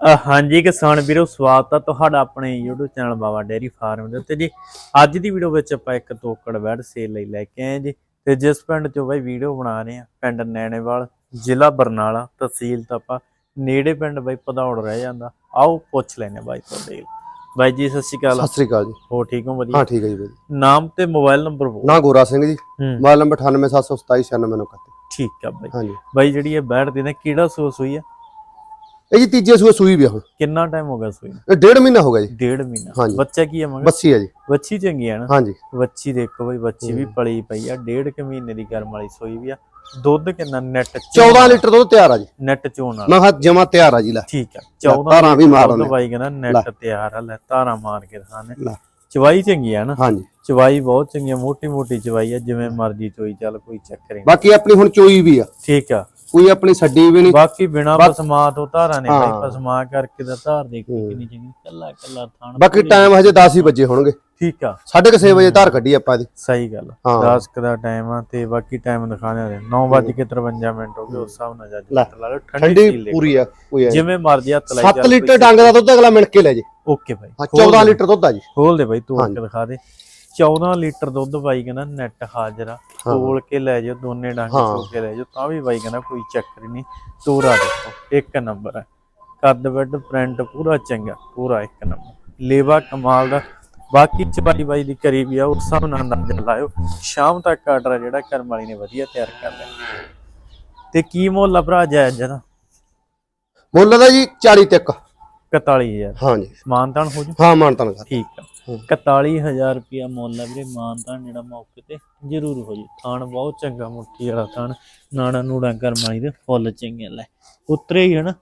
ਹਾਂਜੀ ਕਿਸਾਨ ਵੀਰੋ ਸਵਾਗਤ ਹੈ ਤੁਹਾਡਾ ਆਪਣੇ YouTube channel Baba dairy farm ਦੇ ਉੱਤੇ ਜੀ। ਅੱਜ ਦੀ ਵੀਡੀਓ ਵਿੱਚ ਆਪਾਂ ਇੱਕ ਤੋਕੜ ਵੈੜ ਸੇਲ ਲਈ ਲੈ ਕੇ ਆਏ ਜੀ। ਤੇ ਜਿਸ ਪਿੰਡ ਚੋਂ ਬਾਈ ਵੀਡੀਓ ਬਣਾ ਰਹੇ ਆ ਪਿੰਡ ਨੈਣੇਵਾਲ ਜ਼ਿਲ੍ਹਾ ਬਰਨਾਲਾ ਤਹਿਸੀਲ ਤਾਂ ਆਪਾਂ ਨੇੜੇ ਪਿੰਡ ਬਾਈ ਪਧੌੜ ਰਹਿ ਜਾਂਦਾ। ਆਓ ਪੁੱਛ ਲੈਨੇ ਬਾਈ ਤੁਹਾਡੇ ਬਾਈ ਜੀ ਸਤਿ ਸ਼੍ਰੀ ਅਕਾਲ। ਸਤਿ ਸ੍ਰੀ ਅਕਾਲ ਜੀ। ਹੋ ਠੀਕ ਹੋ? ਵਧੀਆ? ਹਾਂ ਠੀਕ ਹੈ ਜੀ ਬਾਈ ਨਾਮ ਤੇ ਮੋਬਾਈਲ ਨੰਬਰ ਬੋਲ ਨਾ ਗੋਰਾ ਸਿੰਘ ਜੀ। ਮੋਬਾਈਲ ਨੰਬਰ 9872796931 ਠੀਕ ਆ ਬਾਈ। ਹਾਂਜੀ। ਬਾਈ ਜਿਹੜੀ ਇਹ ਬੈਠ ਦੀ ਨੇ ਕਿਹੜਾ ਸੋਸ ਹੋਈ ਆ? ਇਹ ਜੀ ਤੀਜੇ ਸੂਏ ਸੂਈ ਵੀ ਆ ਹੁਣ। ਕਿੰਨਾ ਟਾਈਮ ਹੋ ਗਿਆ ਸੂਈ ਨੂੰ? ਇਹ ਡੇਢ ਮਹੀਨਾ ਹੋ ਗਿਆ ਜੀ। ਡੇਢ ਮਹੀਨਾ। ਹਾਂਜੀ। ਬੱਚਾ ਕੀ ਹੈ ਮਗਰ? ਬੱਸੀ ਹੈ ਜੀ। ਬੱਚੀ ਚੰਗੀ ਆ ਨਾ? ਹਾਂਜੀ। ਵੱਛੀ ਦੇਖੋ ਬਈ ਵੱਛੀ ਵੀ ਹੂੰ। ਪਲੀ ਪਈ ਆ। ਡੇਢ ਕੁ ਮਹੀਨੇ ਦੀ ਗਰਮ ਵਾਲੀ ਸੋਈ ਵੀ ਆ। ਦੁੱਧ ਕਿੰਨਾ? ਨੈਟ 14 ਲੀਟਰ ਦੁੱਧ ਤਿਆਰ ਆ ਜੀ। ਨੈਟ ਚੋਣ ਵਾਲਾ। ਮੈਂ ਕਿਹਾ ਜਮਾ ਤਿਆਰ ਆ ਜੀ ਲੈ। ਠੀਕ ਆ। ਲੈ, 14 ਧਾਰਾਂ ਵੀ ਮਾਰ ਦੁੱਧ ਦਿੰਦੇ। ਬਾਈ ਕਹਿੰਦਾ ਨੈਟ ਤਿਆਰ ਆ ਲੈ ਧਾਰਾਂ ਮਾਰ ਕੇ ਦਿਖਾਣੇ ਲੈ। ਚਵਾਈ ਚੰਗੀ ਆ ਨਾ? ਹਾਂਜੀ। ਚਵਾਈ ਬਹੁਤ ਚੰਗੀ ਆ ਮੋਟੀ ਮੋਟੀ ਚਵਾਈ ਆ ਜਿਵੇਂ ਮਰਜ਼ੀ ਚੋਈ ਚੱਲ ਕੋਈ ਚੱਕਰ ਨਹੀਂ। ਬਾਕੀ ਆਪਣੀ ਹੁਣ ਚੋਈ ਵੀ ਆ। ਠੀਕ ਆ। ਕੋਈ ਆਪਣੀ ਛੱਡੀ ਵੀ ਨਹੀਂ। ਬਾਕੀ ਬਿਨਾ ਪਸਮਾ ਤੋਂ ਧਾਰਾਂ ਨੇ ਬਾਈ ਹਾਂ। ਪਸਮਾ ਕਰਕੇ ਦਾ ਧਾਰ ਹੂੰ। ਕਿੰਨੀ ਚੰਗੀ ਕੱਲਾ ਕੱਲਾ ਥਾਣ ਬਾਕੀ ਟਾਈਮ ਹਜੇ 10 ਹੀ ਵਜੇ ਹੋਣਗੇ। ਠੀਕ ਆ। 6:30 ਵਜੇ ਧਾਰ ਕੱਢੀ ਆਪਾਂ ਇਹਦੀ। ਸਹੀ ਗੱਲ ਹਾਂ। 10 ਕ ਦਾ ਟਾਈਮ ਆ ਤੇ ਬਾਕੀ ਟਾਈਮ ਦਿਖਾਣੇ ਦੇ 9:53 ਮਿੰਟ ਹੋ ਗਏ ਉਸ ਹਿਸਾਬ ਨਾਲ ਜੱਜ ਲੈ, ਲਓ। ਠੰਡੀ ਪੂਰੀ ਆ ਕੋਈ ਆ ਜਿਵੇਂ ਮਰਜ਼ੀ ਹੱਥ ਲਾਈ 7 ਲੀਟਰ ਡੰਗ ਦਾ ਦੁੱਧ ਅਗਲਾ ਮਿਣ ਕੇ ਲੈ ਜੇ। ਓਕੇ ਭਾਈ ਹਾਂ ਖੋਲ 14 ਦੇ। ਲੀਟਰ ਦੁੱਧ ਆ ਜੀ। ਖੋਲ ਦੇ ਭਾਈ ਹਾਂਜੀ। ਕੇ ਦਿਖਾ ਦੇ। 14 ਲੀਟਰ ਦੁੱਧ ਬਾਈ ਕਹਿੰਦਾ ਨੈਟ ਹਾਜ਼ਰਾ ਹਾਂ। ਤੋਲ ਕੇ ਲੈ ਜਾਓ ਦੋਨੇ ਡੰਗ। ਚੋ ਕੇ ਲੈ ਜਾਓ ਤਾਂ ਵੀ ਬਾਈ ਕਹਿੰਦਾ ਕੋਈ ਚੱਕਰ ਨਹੀਂ। ਤੋਰਾ ਦੇਖੋ ਇੱਕ ਨੰਬਰ ਹੈ ਕੱਦ ਵੱਡ ਪ੍ਰਿੰਟ ਪੂਰਾ ਚੰਗਾ ਪੂਰਾ ਇੱਕ ਨੰਬਰ। ਲੇਵਾ ਕਮਾਲ ਦਾ। ਬਾਕੀ ਚਬਾਈ ਬਾਈ ਦੀ ਕਰੀ ਵੀ ਆ ਉਸ ਹਿਸਾਬ ਨਾਲ ਅੰਦਾਜ਼ਾ ਲਾਇਓ। ਸ਼ਾਮ ਤੱਕ ਆਰਡਰ ਜਿਹੜਾ ਕਰਮ ਵਾਲੀ ਨੇ ਵਧੀਆ ਤਿਆਰ ਕਰ ਲਿਆ। ਤੇ ਕੀ ਮੁੱਲ ਆ ਭਰਾ ਜਾਇਜ਼ ਜਰਾ ਮੁੱਲ ਦਾ ਜੀ 40 ਤੱਕ। 41000 ਹਾਂਜੀ। ਮਾਨਤਾਨ ਹੋ ਜੂ? ਹਾਂ ਮਾਨਤਨ ਕਰ। ਠੀਕ ਆ। ਹੂੰ। 41000 ਰੁਪਿਆ ਮੁੱਲ ਆ ਵੀਰੇ ਮਾਨਤਾਨ ਜਿਹੜਾ ਮੌਕੇ ਤੇ ਜ਼ਰੂਰ ਹੋ ਜੀ। ਥਾਣ ਬਹੁਤ ਚੰਗਾ ਮੁੱਠੀ ਵਾਲਾ ਥਾਣ। ਨਾੜਾ ਨੂੜਾ ਕਰਮ ਵਾਲੀ ਦੇ ਫੁੱਲ ਚੰਗੇ ਲੈ ਉਤਰੇ ਹੀ ਹਨ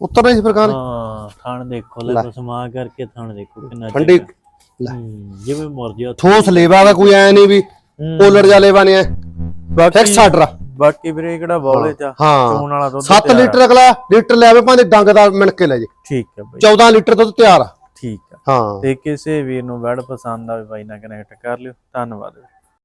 ਉੱਤਰ ਨਹੀਂ ਪ੍ਰਕਾਰ ਹਾਂ। ਥਾਣ ਦੇਖੋ ਲੈ। ਬਸਮਾ ਕਰਕੇ ਥਾਣ ਦੇਖੋ ਕਿੰਨਾ ਠੰਡੀ। ਹੂੰ, ਜਿਵੇਂ ਮਰਜ਼ੀ ਆ ਠੋਸ ਲੇਵਾ ਦਾ ਕੋਈ ਐ ਨਹੀਂ ਵੀ ਹੂੰ, ਪੋਲਰ ਜਾ ਲੇਵਾ ਐ। ਬਾਕੀ ਆਰਡਰ ਬਾਕੀ ਵੀਰੇ ਕਿਹੜਾ ਬੌਲੇ ਚ ਹਾਂ। ਚੋਣ ਵਾਲਾ ਦੁੱਧ 7 ਤਿਆਰ ਆ। ਲੀਟਰ ਅਗਲਾ ਲੀਟਰ ਲੈਵੇ ਭਾਵੇਂ ਡੰਗ ਦਾ ਮਿਣ ਕੇ ਲੈ ਜੇ। ਠੀਕ ਆ ਬਾਈ। 14 ਲੀਟਰ ਦੁੱਧ ਤਿਆਰ ਆ। ਠੀਕ ਆ। ਹਾਂ। ਤੇ ਕਿਸੇ ਵੀਰ ਨੂੰ ਵੜ ਪਸੰਦ ਆਵੇ ਬਾਈ ਨਾਲ ਕਨੈਕਟ ਕਰ ਲਿਓ। ਧੰਨਵਾਦ